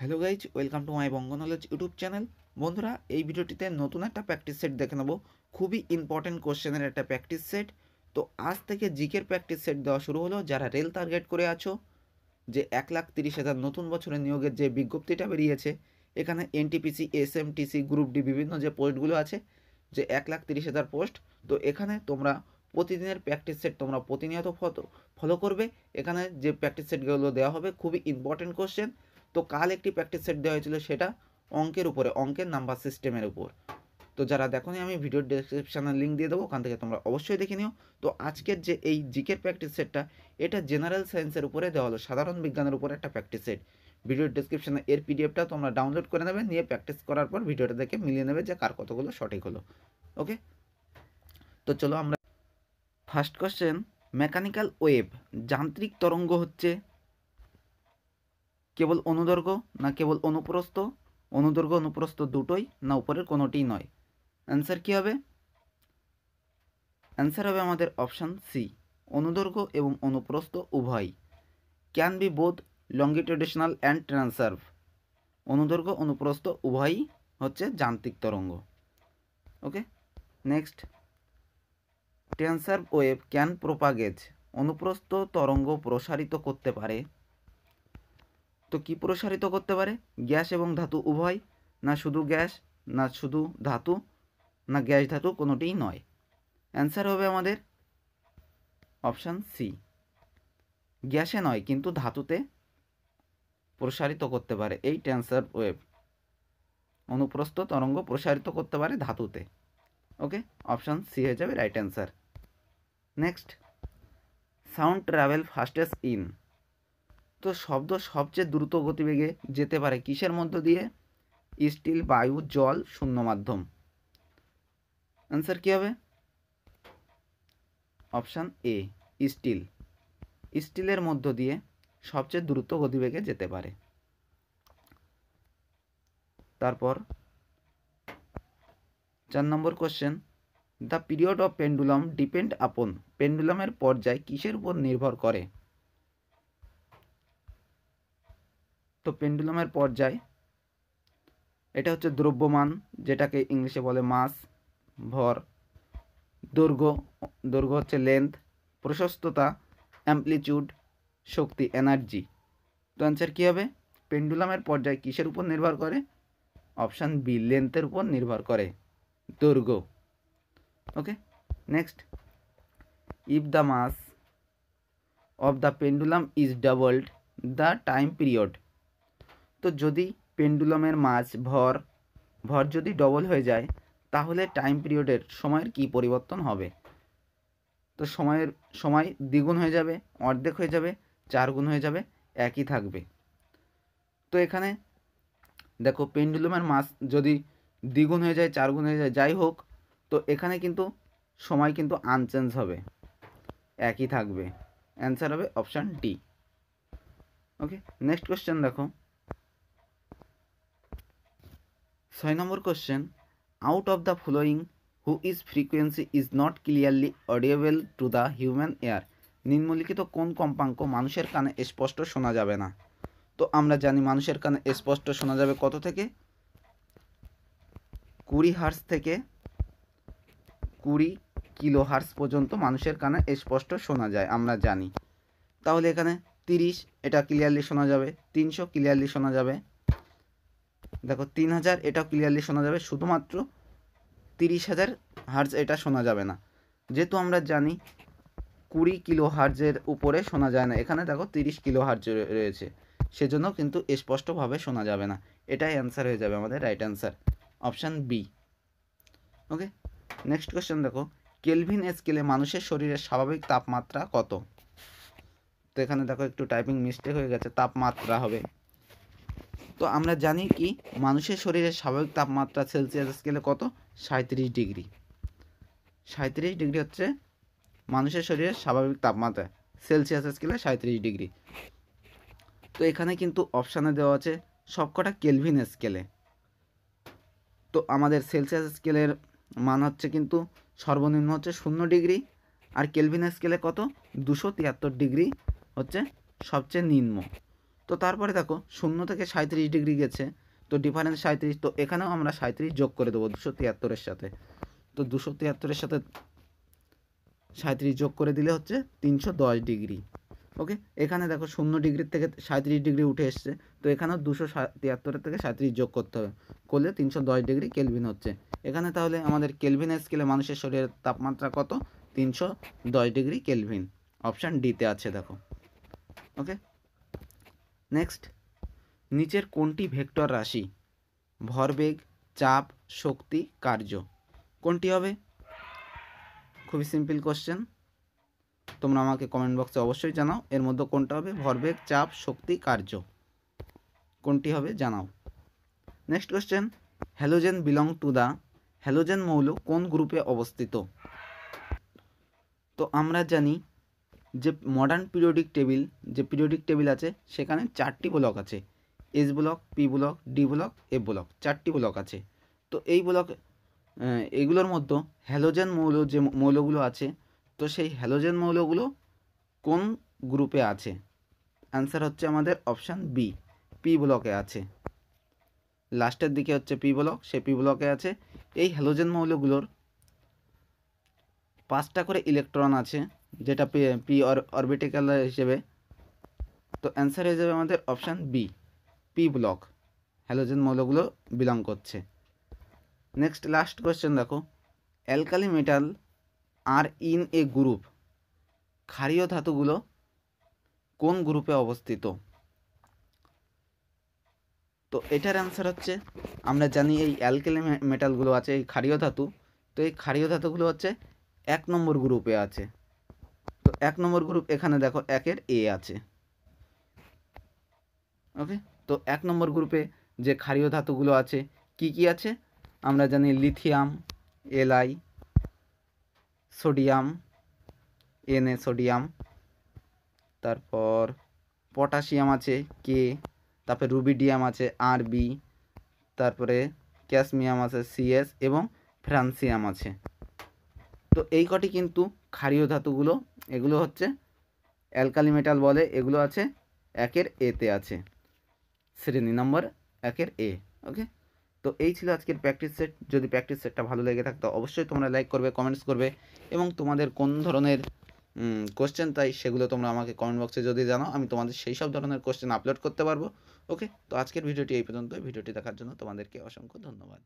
Hello guys, welcome to my Banga knowledge YouTube channel. বন্ধুরা, এই ভিডিওটিতে নতুন একটা প্র্যাকটিস সেট দেখে নেব। খুবই ইম্পর্টেন্ট কোশ্চেনের একটা প্র্যাকটিস সেট। তো আজ থেকে জিকের প্র্যাকটিস সেট দেওয়া শুরু হলো। যারা রেল টার্গেট করে আছো, যে এক লাখ তিরিশ হাজার নতুন বছরের নিয়োগের যে বিজ্ঞপ্তিটা বেরিয়েছে, এখানে এনটিপিসি এসএমটিসি গ্রুপ ডি বিভিন্ন যে পোস্টগুলো আছে, যে এক লাখ তিরিশ হাজার পোস্ট, তো এখানে তোমরা প্রতিদিনের প্র্যাকটিস সেট তোমরা প্রতিনিয়ত ফলো করবে। এখানে যে প্র্যাকটিস সেটগুলো দেওয়া হবে, খুবই ইম্পর্টেন্ট কোশ্চেন তো কাল একটি প্র্যাকটিস সেট দেওয়া হয়েছিল সেটা অঙ্কের উপরে, অঙ্কের নাম্বার সিস্টেমের উপর। তো যারা দেখোনি, আমি ভিডিওর ডেসক্রিপশানে লিঙ্ক দিয়ে দেবো, ওখান থেকে তোমরা অবশ্যই দেখে নিও। তো আজকের যে এই জিকের প্র্যাকটিস সেটটা এটা জেনারেল সায়েন্সের উপরে দেওয়া হলো, সাধারণ বিজ্ঞানের উপরে একটা প্র্যাকটিস সেট ভিডিওর ডিসক্রিপশানে এর পিডিএফটা তোমরা ডাউনলোড করে নেবে, নিয়ে প্র্যাকটিস করার পর ভিডিওটা দেখে মিলিয়ে নেবে যে কার কতগুলো সঠিক হলো। ওকে তো চলো আমরা ফার্স্ট কোশ্চেন মেকানিক্যাল ওয়েভ যান্ত্রিক তরঙ্গ হচ্ছে কেবল অনুদৈর্ঘ্য না কেবল অনুপ্রস্থ? অনুদৈর্ঘ্য অনুপ্রস্থ দুটোই না উপরের কোনোটিই নয়? অ্যান্সার কী হবে? অ্যান্সার হবে আমাদের অপশান সি অনুদৈর্ঘ্য এবং অনুপ্রস্থ উভয় ক্যান বি বোধ লঙ্গিটিউডেশনাল অ্যান্ড ট্রান্সার্ভ। অনুদৈর্ঘ্য অনুপ্রস্থ উভয়ই হচ্ছে যান্ত্রিক তরঙ্গ। Okay? Next. Transverse wave can propagate. অনুপ্রস্থ তরঙ্গ প্রসারিত করতে পারে তো কি প্রসারিত করতে পারে? গ্যাস এবং ধাতু উভয়? না শুধু গ্যাস, না শুধু ধাতু, না গ্যাস ধাতু কোনোটিই নয়। অ্যান্সার হবে আমাদের অপশান সি। গ্যাসে নয়, কিন্তু ধাতুতে প্রসারিত করতে পারে। এই ট্যান্সার ওয়েভ। অনুপ্রস্থ তরঙ্গ প্রসারিত করতে পারে ধাতুতে। ওকে? অপশান সি হয়ে যাবে right answer. Next. Sound travel fastest in. তো শব্দ সবচেয়ে দ্রুত গতিবেগে যেতে পারে কিসের মধ্য দিয়ে? স্টিল, বায়ু, জল, শূন্য মাধ্যম। অ্যান্সার কী হবে? অপশান এ স্টিল স্টিলের মধ্য দিয়ে সবচেয়ে দ্রুত গতিবেগে যেতে পারে। তারপর, চার number question the period of pendulum depend upon পেন্ডুলামের পর্যায় কিসের উপর নির্ভর করে? তো পেন্ডুলামের পর্যায়, এটা হচ্ছে দ্রব্যমান, যেটাকে ইংলিশে বলে মাস, ভর, দৈর্ঘ্য দৈর্ঘ্য হচ্ছে লেন্থ প্রশস্ততা অ্যাম্পলিচিউড শক্তি এনার্জি তো অ্যান্সার কী হবে? পেন্ডুলামের পর্যায় কিসের উপর নির্ভর করে? অপশান বি লেন্থের উপর নির্ভর করে, দৈর্ঘ্য. Okay next if the mass of the pendulum is doubled the time period তো যদি পেন্ডুলামের মাছ ভর ভর যদি ডবল হয়ে যায়, তাহলে টাইম পিরিয়ডের সময়ের কি পরিবর্তন হবে? তো সময়ের, সময় দ্বিগুণ হয়ে যাবে, অর্ধেক হয়ে যাবে চার গুণ হয়ে যাবে, একই থাকবে। তো এখানে দেখো পেন্ডুলামের মাস যদি দ্বিগুণ হয়ে যায় চার গুণ হয়ে যায়, যাই হোক, তো এখানে কিন্তু সময় কিন্তু আনচেঞ্জ হবে। একই থাকবে। অ্যান্সার হবে option D okay next question দেখো। ছয় number question out of the following who is frequency is not clearly audible to the human ear নিম্নলিখিত কোন কম্পাঙ্ক মানুষের কানে স্পষ্ট শোনা যাবে না? তো আমরা জানি মানুষের কানে স্পষ্ট শোনা যাবে কত থেকে? কুড়ি হার্স থেকে কুড়ি কিলো হার্স পর্যন্ত মানুষের কানে স্পষ্ট শোনা যায়, আমরা জানি। তাহলে এখানে তিরিশ, এটা ক্লিয়ারলি শোনা যাবে, তিনশো ক্লিয়ারলি শোনা যাবে। দেখো তিন হাজার এটাও ক্লিয়ারলি শোনা যাবে, শুধুমাত্র তিরিশ হাজার হার্জ এটা শোনা যাবে না। যেহেতু আমরা জানি কুড়ি কিলো হার্জের উপরে শোনা যায় না, এখানে দেখো তিরিশ কিলো হার্জ রয়েছে, সেজন্য কিন্তু স্পষ্টভাবে শোনা যাবে না। এটাই অ্যান্সার হয়ে যাবে আমাদের right answer option B okay next question দেখো কেলভিন স্কেলে মানুষের শরীরের স্বাভাবিক তাপমাত্রা কত? তো এখানে দেখো একটু টাইপিং মিস্টেক হয়ে গেছে, তাপমাত্রা হবে। তো আমরা জানি কি, মানুষের শরীরের স্বাভাবিক তাপমাত্রা সেলসিয়াস স্কেলে কত? সাঁত্রিশ ডিগ্রি। সাঁত্রিশ ডিগ্রি হচ্ছে মানুষের শরীরের স্বাভাবিক তাপমাত্রা, সেলসিয়াস স্কেলে সাঁত্রিশ ডিগ্রি। তো এখানে কিন্তু অপশানে দেওয়া আছে সবকটা কেলভিন স্কেলে। তো আমাদের সেলসিয়াস স্কেলের মান হচ্ছে কিন্তু সর্বনিম্ন হচ্ছে শূন্য ডিগ্রি আর কেলভিন স্কেলে কত? দুশো তিয়াত্তর ডিগ্রি হচ্ছে সবচেয়ে নিম্ন। তো তারপরে দেখো, শূন্য থেকে সাঁত্রিশ ডিগ্রি গেছে। তো ডিফারেন্স সাঁত্রিশ তো এখানেও আমরা সাঁত্রিশ যোগ করে দেবো দুশো তিয়াত্তরের সাথে। তো দুশো তিয়াত্তরের সাথে সাঁত্রিশ যোগ করে দিলে হচ্ছে তিনশো দশ ডিগ্রি। ওকে? এখানে দেখো শূন্য ডিগ্রির থেকে সাঁত্রিশ ডিগ্রি উঠে এসছে। তো এখানেও দুশো তিয়াত্তরের থেকে সাঁত্রিশ যোগ করতে হবে। করলে তিনশো দশ ডিগ্রি কেলভিন হচ্ছে। এখানে তাহলে আমাদের কেলভিন স্কেলে মানুষের শরীরের তাপমাত্রা কত? তিনশো দশ ডিগ্রি কেলভিন। অপশান ডিতে আছে দেখো। ওকে? নেক্সট নিচের কোনটি ভেক্টর রাশি? ভরবেগ, চাপ, শক্তি, কার্য। কোনটি হবে? খুবই সিম্পল কোশ্চেন তোমরা আমাকে কমেন্ট বক্সে অবশ্যই জানাও। এর মধ্যে কোনটা হবে? ভরবেগ, চাপ, শক্তি, কার্য। কোনটি হবে? জানাও। Next question halogen belong to the halogen মৌল কোন গ্রুপে অবস্থিত? তো আমরা জানি যে মডার্ন পিরিয়ডিক টেবিল যে পিরিয়ডিক টেবিল আছে, সেখানে চারটি ব্লক আছে। S block P block D block F block চারটি ব্লক আছে। তো এই ব্লক এগুলোর মধ্যে হ্যালোজেন মৌল যে মৌলগুলো আছে, তো সেই হ্যালোজেন মৌলগুলো কোন গ্রুপে আছে? অ্যান্সার হচ্ছে আমাদের অপশান বি পি ব্লকে আছে। লাস্টের দিকে হচ্ছে পি ব্লক সে পি ব্লকে আছে। এই হ্যালোজেন মৌলগুলোর পাঁচটা করে ইলেকট্রন আছে। যেটা পি অরবিটিক্যাল হিসেবে। তো অ্যান্সার হয়ে যাবে আমাদের option B P block halogen মৌলগুলো বিলং করছে। নেক্সট লাস্ট কোয়েশ্চেন দেখো। Alkali metal R in A group ক্ষারীয় ধাতুগুলো কোন গ্রুপে অবস্থিত? তো এটার অ্যান্সার হচ্ছে, আমরা জানি এই অ্যালকালি মেটালগুলো আছে, এই ক্ষারীয় ধাতু। তো এই ক্ষারীয় ধাতুগুলো হচ্ছে এক নম্বর গ্রুপে আছে। এক নম্বর গ্রুপ এখানে দেখো একের এ আছে। ওকে তো এক নম্বর গ্রুপে যে ক্ষারীয় ধাতুগুলো আছে, কি কি আছে? আমরা জানি lithium LI sodium NA sodium তারপর পটাশিয়াম আছে কে তারপরে রুবিডিয়াম আছে আর বি তারপরে ক্যাসমিয়াম আছে সিএস এবং ফ্রান্সিয়াম আছে। তো এই কটি কিন্তু ক্ষারীয় ধাতুগুলো এগুলো হচ্ছে অ্যালকালি মেটাল বলে, এগুলো আছে, একের এতে আছে। শ্রেণি নম্বর, একের এ ওকে? তো এই ছিল আজকের প্র্যাকটিস সেট যদি প্র্যাকটিস সেটটা ভালো লেগে থাকতো অবশ্যই তোমরা লাইক করবে কমেন্টস করবে, এবং তোমাদের কোন ধরনের কোশ্চেন তাই সেগুলো তোমরা আমাকে কমেন্ট বক্সে যদি জানাও, আমি তোমাদের সেই সব ধরনের কোশ্চেন আপলোড করতে পারব, ওকে? তো আজকের ভিডিওটি এই পর্যন্ত ভিডিওটি দেখার জন্য তোমাদেরকে অসংখ্য ধন্যবাদ।